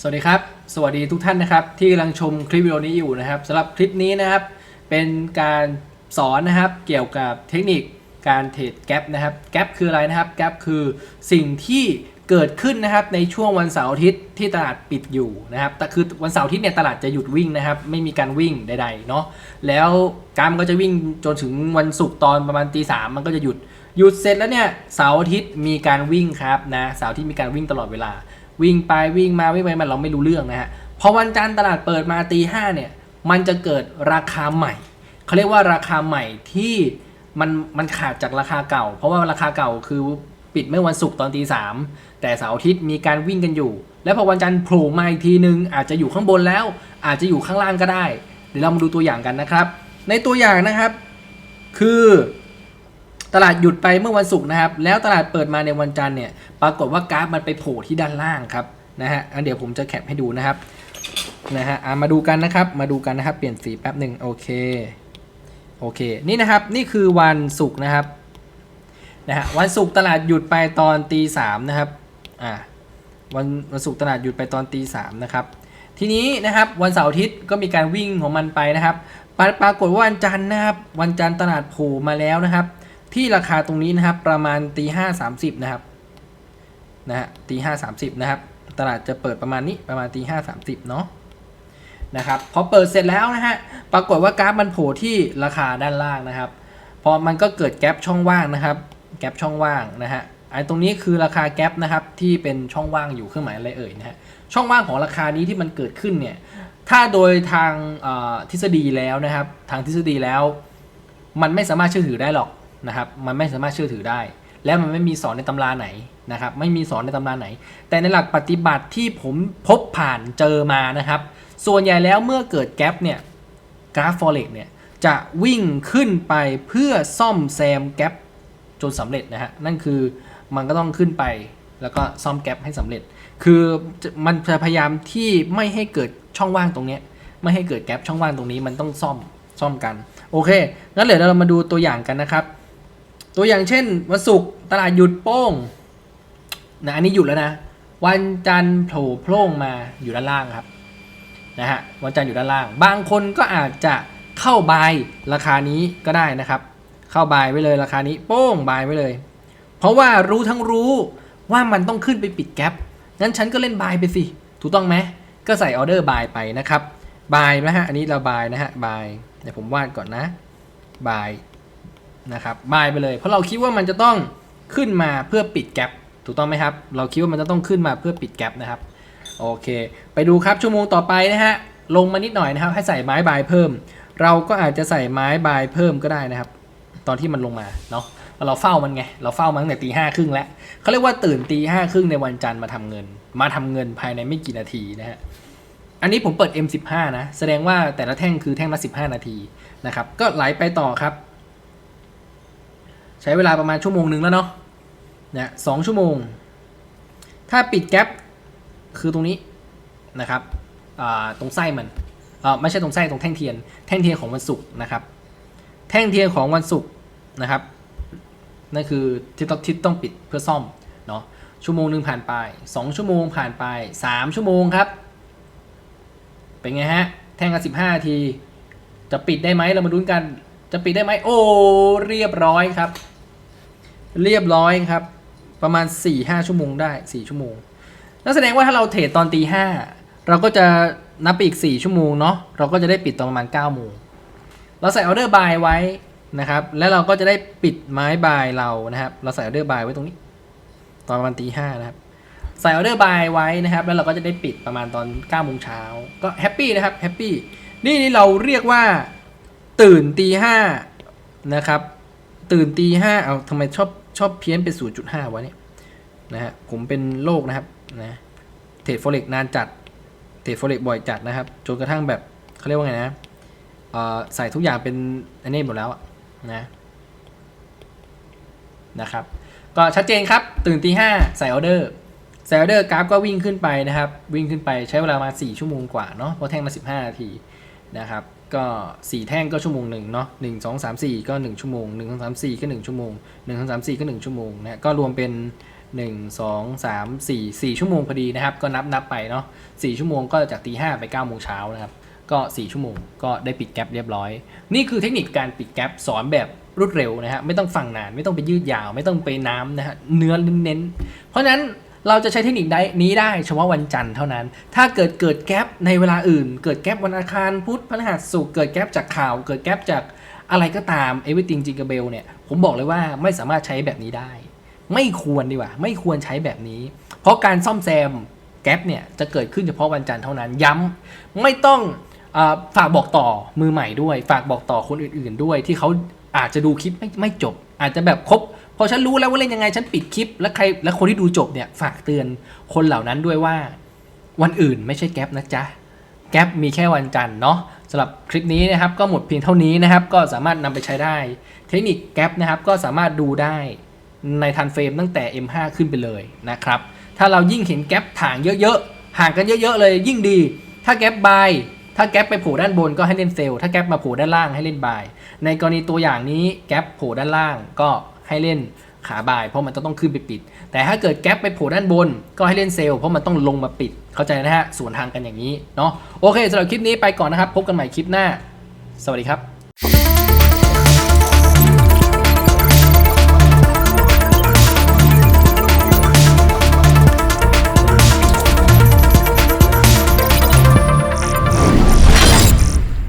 สวัสดีครับ สวัสดีทุกท่านนะครับ ที่กำลังชมคลิปวิดีโอนี้อยู่นะครับสำหรับคลิปนี้นะครับ เป็นการสอนนะครับเกี่ยวกับเทคนิคการเทรดแกลนะครับแกลคืออะไรนะครับแกลคือสิ่งที่เกิดขึ้นนะครับในช่วงวันเสาร์อาทิตย์ที่ตลาดปิดอยู่นะครับแต่คือวันเสาร์อาทิตย์เนี่ยตลาดจะหยุดวิ่งนะครับ ไม่มีการวิ่งใดๆเนาะแล้วกรามก็จะวิ่งจนถึงวันศุกร์ตอนประมาณตีสามมันก็จะหยุดหยุดเสร็จแล้วเนี่ยเสาร์อาทิตย์มีการวิ่งครับนะเสาร์อาทิตย์มีการวิ่งตลอดเวลา วิ่งไปวิ่งมาวิ่งไปมันเราไม่รู้เรื่องนะฮะพอวันจันทร์ตลาดเปิดมาตีห้าเนี่ยมันจะเกิดราคาใหม่เขาเรียกว่าราคาใหม่ที่มันมันขาดจากราคาเก่า เพราะว่าราคาเก่าคือปิดเมื่อวันศุกร์ตอนตีสามแต่เสาร์อาทิตย์มีการวิ่งกันอยู่ แล้วพอวันจันทร์โผล่มาอีกทีนึง อาจจะอยู่ข้างบนแล้ว อาจจะอยู่ข้างล่างก็ได้ เดี๋ยวเรามาดูตัวอย่างกันนะครับ ในตัวอย่างนะครับ คือ ตลาดหยุดไปเมื่อวันศุกร์นะครับ แล้วตลาดเปิดมาในวันจันทร์เนี่ย ปรากฏว่ากราฟมันไปโผล่ที่ด้านล่างครับนะฮะอันเดี๋ยวผมจะแคปให้ดูนะครับนะฮะมาดูกันนะครับ มาดูกันนะครับ เปลี่ยนสีแป๊บหนึ่งโอเค โอเค นี่นะครับ นี่คือวันศุกร์นะครับ นะฮะ วันศุกร์ตลาดหยุดไปตอนตีสามนะครับ อ่า วันวันศุกร์ตลาดหยุดไปตอนตีสามนะครับ ทีนี้นะครับ วันเสาร์อาทิตย์ก็มีการวิ่งของมันไปนะครับ ปรากฏว่าวันจันทร์นะครับ วันจันทร์ตลาดโผล่มาแล้วนะครับ ที่ราคาตรงนี้นะครับประมาณตีห้าสามสิบนะครับนะฮะตีห้าสามสิบนะครับตลาดจะเปิดประมาณนี้ประมาณตีห้าสามสิบเนาะนะครับพอเปิดเสร็จแล้วนะฮะปรากฏว่ากราฟมันโผล่ที่ราคาด้านล่างนะครับพอมันก็เกิดแกลบช่องว่างนะครับ แกลบช่องว่างนะฮะไอ้ตรงนี้คือราคาแกลบนะครับที่เป็นช่องว่างอยู่เครื่องหมายอะไรเอ่ยนะฮะช่องว่างของราคานี้ที่มันเกิดขึ้นเนี่ยถ้าโดยทางทฤษฎีแล้วนะครับ ทางทฤษฎีแล้ว มันไม่สามารถเชื่อถือได้หรอก นะครับมันไม่สามารถเชื่อถือได้ และมันไม่มีสอนในตำราไหนนะครับไม่มีสอนในตำราไหน แต่ในหลักปฏิบัติที่ผมพบผ่านเจอมานะครับ ส่วนใหญ่แล้วเมื่อเกิดแกลบเนี่ยกราฟฟอเร็กเนี่ยจะวิ่งขึ้นไปเพื่อซ่อมแซมแกลบจนสำเร็จนะฮะนั่นคือมันก็ต้องขึ้นไปแล้วก็ซ่อมแกลบให้สำเร็จ คือมันจะพยายามที่ไม่ให้เกิดช่องว่างตรงนี้ ไม่ให้เกิดแกลบช่องว่างตรงนี้มันต้องซ่อมซ่อมกัน โอเค งั้นเดี๋ยวเรามาดูตัวอย่างกันนะครับ ตัวอย่างเช่นวันศุกร์ตลาดหยุดโป้งนะอันนี้หยุดแล้วนะ วันจันทร์โผล่โพร่งมาอยู่ด้านล่างครับนะฮะวันจันทร์อยู่ด้านล่าง บางคนก็อาจจะเข้าบายราคานี้ก็ได้นะครับ เข้าบายไว้เลยราคานี้โป้งบายไว้เลย เพราะว่ารู้ทั้งรู้ว่ามันต้องขึ้นไปปิดแกลบงั้นฉันก็เล่นบายไปสิ ถูกต้องไหมก็ใส่ออเดอร์บายไปนะครับบายนะฮะอันนี้เราบายนะฮะบายเดี๋ยวผมวาดก่อนนะบาย นะครับบายไปเลย เพราะเราคิดว่ามันจะต้องขึ้นมาเพื่อปิดแกลบถูกต้องไหมครับ เราคิดว่ามันจะต้องขึ้นมาเพื่อปิดแกลบนะครับโอเค ไปดูครับชั่วโมงต่อไปนะฮะลงมานิดหน่อยนะครับ ให้ใส่ไม้บายเพิ่ม เราก็อาจจะใส่ไม้บายเพิ่มก็ได้นะครับ ตอนที่มันลงมาเนาะเราเฝ้ามันไง เราเฝ้ามันตั้งแต่ตีห้าครึ่งแล้วเขาเรียกว่าตื่นตีห้าครึ่งในวันจันทร์มาทำเงิน มาทำเงินภายในไม่กี่นาทีนะฮะอันนี้ผมเปิด M15 นะ แสดงว่าแต่ละแท่งคือแท่งละ 15 นาทีนะครับ ก็ไหลไปต่อครับ ใช้เวลาประมาณชั่วโมงหนึ่งแล้วเนาะเนะสองชั่วโมง ถ้าปิดแกลบคือตรงนี้นะครับตรงไส้มันไม่ใช่ตรงไส้ตรงแท่งเทียน แท่งเทียนของวันศุกร์นะครับ แท่งเทียนของวันศุกร์นะครับนั่นคือที่ต้องที่ต้องปิดเพื่อซ่อมเนาะชั่วโมงหนึ่งผ่านไปสองชั่วโมงผ่านไปสามชั่วโมงครับ เป็นไงฮะ แท่งละสิบห้านาที จะปิดได้ไหมเรามาดูกัน จะปิดได้ไหมโอ้เรียบร้อยครับ เรียบร้อยครับ ประมาณ4ี่ห้าชั่วโมงได้ 4 ชั่วโมงนั่นแสดงว่าถ้าเราเทรดตอนตีห้าเราก็จะนับไปอีก 4 ชั่วโมงเนาะเราก็จะได้ปิดตอนประมาณ9โมงเราใส่ออเดอร์บายไว้นะครับ แล้วเราก็จะได้ปิดไม้บายเรานะครับ เราใส่ออเดอร์บายไว้ตรงนี้ ตอนประมาณตีห้านะครับ ใส่ออเดอร์บายไว้นะครับ แล้วเราก็จะได้ปิดประมาณตอน9โมงเช้าก็แฮปปี้นะครับแฮปปี้นี่นี่เราเรียกว่าตื่นตีห้านะครับ ตื่นตีห้าเอาทำไมชอบชอบเพี้ยนเป็นศูนย์จุดห้าวะเนี่ยนะฮะผมเป็นโรคนะครับนะเทรดโฟเร็กนานจัดเทรดโฟเร็กบ่อยจัดนะครับ จนกระทั่งแบบเขาเรียกว่าไงนะเอ่อใส่ทุกอย่างเป็นอันนี้หมดแล้วอะนะนะครับ ก็ชัดเจนครับ ตื่นตีห้าใส่ออเดอร์ใส่ออเดอร์กราฟก็วิ่งขึ้นไปนะครับ วิ่งขึ้นไปใช้เวลามา 4 ชั่วโมงกว่าเนาะเพราะแท่งมา 15 นาทีนะครับ ก็สี่แท่งก็ชั่วโมงหนึ่งเนาะหนึ่งสองสามสี่ก็หนึ่งชั่วโมงหนึ่งสองสามสี่ก็หนึ่งชั่วโมงหนึ่งสองสามสี่ก็หนึ่งชั่วโมงนะก็รวมเป็น1 2 3 4 4ชั่วโมงพอดีนะครับ ก็นับนับไปเนาะ4ชั่วโมงก็จากตีห้าไป9โมงเช้านะครับ ก็4ชั่วโมงก็ได้ปิดแก๊ปเรียบร้อย นี่คือเทคนิคการปิดแก๊ปสอนแบบรวดเร็วนะฮะไม่ต้องฟังนานไม่ต้องไปยืดยาว ไม่ต้องไปน้ำนะฮะเนื้อเน้นเพราะนั้น เราจะใช้เทคนิคนี้ได้เฉพาะวันจันทร์เท่านั้น ถ้าเกิดเกิดแก๊ปในเวลาอื่น เกิดแก๊ปวันอังคารพุธพฤหัสศุกร์เกิดแก๊ปจากข่าว เกิดแก๊ปจากอะไรก็ตาม everything jingle bell เนี่ย ผมบอกเลยว่าไม่สามารถใช้แบบนี้ได้ ไม่ควรดีกว่า ไม่ควรใช้แบบนี้ เพราะการซ่อมแซมแก๊ปเนี่ยจะเกิดขึ้นเฉพาะวันจันทร์เท่านั้น ย้ำไม่ต้องอฝากบอกต่อมือใหม่ด้วย ฝากบอกต่อคนอื่น ๆ ด้วยที่เขาอาจจะดูคลิปไม่ไม่จบ อาจจะแบบครบ พอฉันรู้แล้วว่าเล่นยังไงฉันปิดคลิป แล้วใครแล้วคนที่ดูจบเนี่ยฝากเตือนคนเหล่านั้นด้วยว่า วันอื่นไม่ใช่แก๊ปนะจ๊ะแก๊ปมีแค่วันจันทร์เนาะสำหรับคลิปนี้นะครับก็หมดเพียงเท่านี้นะครับ ก็สามารถนำไปใช้ได้ เทคนิคแก๊ปนะครับก็สามารถดูได้ในทันเฟรมตั้งแต่ M5 ขึ้นไปเลยนะครับ ถ้าเรายิ่งเห็นแก๊ปถ่างเยอะๆห่างกันเยอะๆเลยยิ่งดี ถ้าแก๊ปบายถ้าแก๊ปไปโผล่ด้านบนก็ให้เล่นเซลล์ถ้าแก๊ปมาโผล่ด้านล่างให้เล่นบายในกรณีตัวอย่างนี้แก๊ปโผล่ด้านล่างก็ ให้เล่นขาบ่าย เพราะมันจะต้องขึ้นไปปิด แต่ถ้าเกิดแก๊ปไปโผล่ด้านบน ก็ให้เล่นเซลล์เพราะมันต้องลงมาปิด เข้าใจนะฮะสวนทางกันอย่างนี้เนาะโอเคสำหรับคลิปนี้ไปก่อนนะครับ พบกันใหม่คลิปหน้า สวัสดีครับ